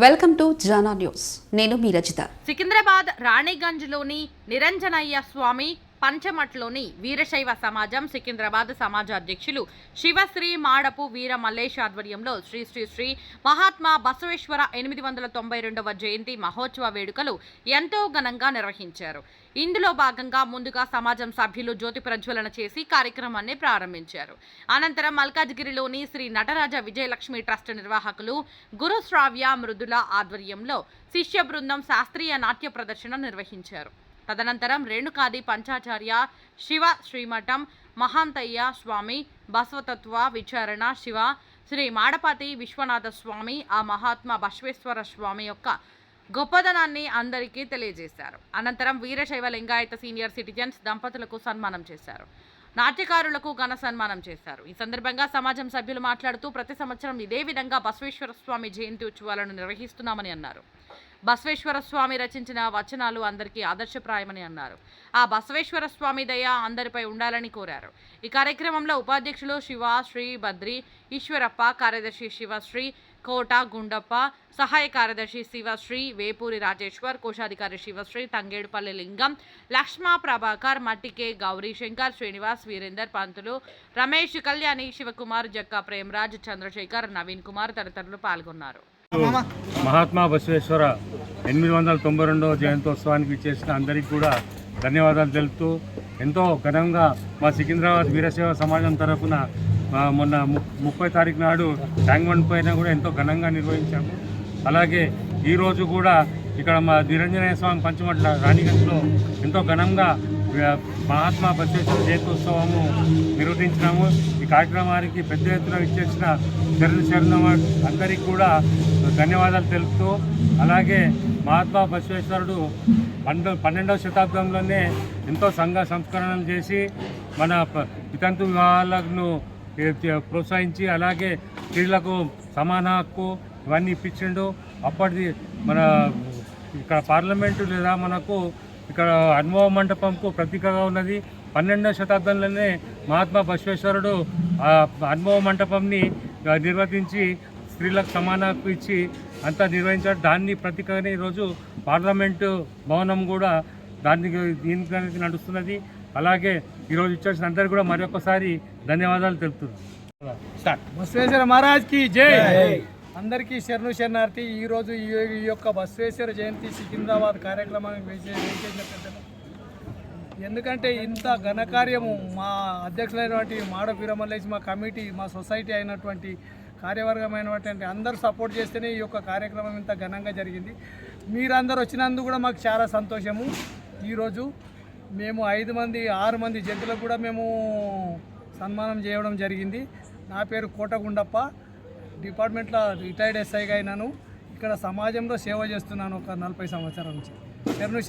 Welcome to Jana news. నేను మీ రచిత. సికింద్రాబాద్ రాణిగంజ్లోని నిరంజనయ్య స్వామి పంచమట్లోని వీరశైవ సమాజం సికింద్రాబాద్ సమాజ అధ్యక్షులు శివశ్రీ మాడపు వీర మల్లేష్ ఆధ్వర్యంలో శ్రీ శ్రీ శ్రీ మహాత్మా బసవేశ్వర ఎనిమిది వందల తొంభై రెండవ జయంతి మహోత్సవ వేడుకలు ఎంతో ఘనంగా నిర్వహించారు. ఇందులో భాగంగా ముందుగా సమాజం సభ్యులు జ్యోతి ప్రజ్వలన చేసి కార్యక్రమాన్ని ప్రారంభించారు. అనంతరం మల్కాజ్గిరిలోని శ్రీ నటరాజ విజయలక్ష్మి ట్రస్ట్ నిర్వాహకులు గురుశ్రావ్య మృదుల ఆధ్వర్యంలో శిష్య బృందం శాస్త్రీయ నాట్య ప్రదర్శన నిర్వహించారు. తదనంతరం రేణుకాది పంచాచార్య శివ శ్రీమఠం మహాంతయ్య స్వామి బసవతత్వ విచారణ శివ శ్రీ మాడపతి విశ్వనాథ స్వామి ఆ మహాత్మా బశ్వేశ్వర స్వామి యొక్క గొప్పదనాన్ని అందరికీ తెలియజేశారు. అనంతరం వీరశైవ లింగాయత సీనియర్ సిటిజన్స్ దంపతులకు సన్మానం చేశారు. నాట్యకారులకు ఘన సన్మానం చేశారు. ఈ సందర్భంగా సమాజం సభ్యులు మాట్లాడుతూ ప్రతి సంవత్సరం ఇదే విధంగా బసవేశ్వర స్వామి జయంతి ఉత్సవాలను నిర్వహిస్తున్నామని అన్నారు. బసవేశ్వర స్వామి రచించిన వచనాలు అందరికీ ఆదర్శప్రాయమని అన్నారు. ఆ బసవేశ్వర స్వామి దయ అందరిపై ఉండాలని కోరారు. ఈ కార్యక్రమంలో ఉపాధ్యక్షులు శివ శ్రీ బద్రి ఈశ్వరప్ప కార్యదర్శి శివశ్రీ కోట గుండప్ప సహాయ కార్యదర్శి శివశ్రీ వేపూరి రాజేశ్వర్ కోశాధికారి శివశ్రీ తంగేడుపల్లి లింగం లక్ష్మా ప్రభాకర్ మట్టికే గౌరీ శంకర్ శ్రీనివాస్ వీరేందర్ పంతులు రమేష్ కళ్యాణి శివకుమార్ జక్కా ప్రేమరాజ్ చంద్రశేఖర్ నవీన్ కుమార్ తదితరులు పాల్గొన్నారు. మహాత్మా బసవేశ్వర ఎనిమిది వందల తొంభై రెండవ జయంతోత్సవానికి ఇచ్చేసిన అందరికీ కూడా ధన్యవాదాలు తెలుపుతూ ఎంతో ఘనంగా మా సికింద్రాబాద్ వీరసేవ సమాజం తరఫున మొన్న ము- ముప్పై తారీఖు నాడు ట్యాంక్ బండ్ పైన కూడా ఎంతో ఘనంగా నిర్వహించాము. అలాగే ఈరోజు కూడా ఇక్కడ మా నిరంజనయ్య స్వామి పంచమట్ల రాణిగంజ్లో ఎంతో ఘనంగా మహాత్మా బసవేశ్వర జయంతోత్సవము నిర్వహించినాము. ఈ కార్యక్రమానికి పెద్ద ఎత్తున ఇచ్చేసిన చరణ చరణ అందరికీ కూడా ధన్యవాదాలు తెలుపుతూ అలాగే మహాత్మా బసవేశ్వరుడు పన్నెండు పన్నెండవ శతాబ్దంలోనే ఎంతో సంఘ సంస్కరణలు చేసి మన వితంతు వివాహాలను ప్రోత్సహించి అలాగే స్త్రీలకు సమాన హక్కు ఇవన్నీ ఇప్పించిండు. అప్పటిది మన ఇక్కడ పార్లమెంటు లేదా మనకు ఇక్కడ అనుభవ మండపంకు ప్రతీకగా ఉన్నది. పన్నెండవ శతాబ్దంలోనే మహాత్మా బసవేశ్వరుడు అనుభవ మంటపంని నిర్వర్తించి స్త్రీలకు సమాన ఇచ్చి అంతా నిర్వహించాడు దాన్ని ప్రతీకగానే ఈరోజు పార్లమెంటు భవనం కూడా దానికి దీనికి నడుస్తున్నది. అలాగే ఈరోజు ఇచ్చేసిన అందరికీ కూడా మరొకసారి ధన్యవాదాలు తెలుపుతున్నాను. స్టార్ట్. బసవేశ్వర మహారాజ్కి జై. అందరికీ శరణు శరణార్థి. ఈ రోజు ఈ ఈ యొక్క బసవేశ్వర జయంతి సికింద్రాబాద్ కార్యక్రమానికి వేసే వేసేసిన పెద్దలు. ఎందుకంటే ఇంత ఘనకార్యము మా అధ్యక్షులైనటువంటి మాడ వీరమల్లేసి మా కమిటీ మా సొసైటీ అయినటువంటి కార్యవర్గమైనటువంటి అందరూ సపోర్ట్ చేస్తేనే ఈ యొక్క కార్యక్రమం ఇంత ఘనంగా జరిగింది. మీరందరూ వచ్చినందుకు కూడా మాకు చాలా సంతోషము. ఈరోజు మేము ఐదు మంది ఆరు మంది జంతువులకు కూడా మేము సన్మానం చేయడం జరిగింది. నా పేరు కోటగుండప్ప. డిపార్ట్మెంట్లో రిటైర్డ్ ఎస్ఐగా అయినాను. ఇక్కడ సమాజంలో సేవ చేస్తున్నాను ఒక నలభై సంవత్సరాల నుంచి. శరణు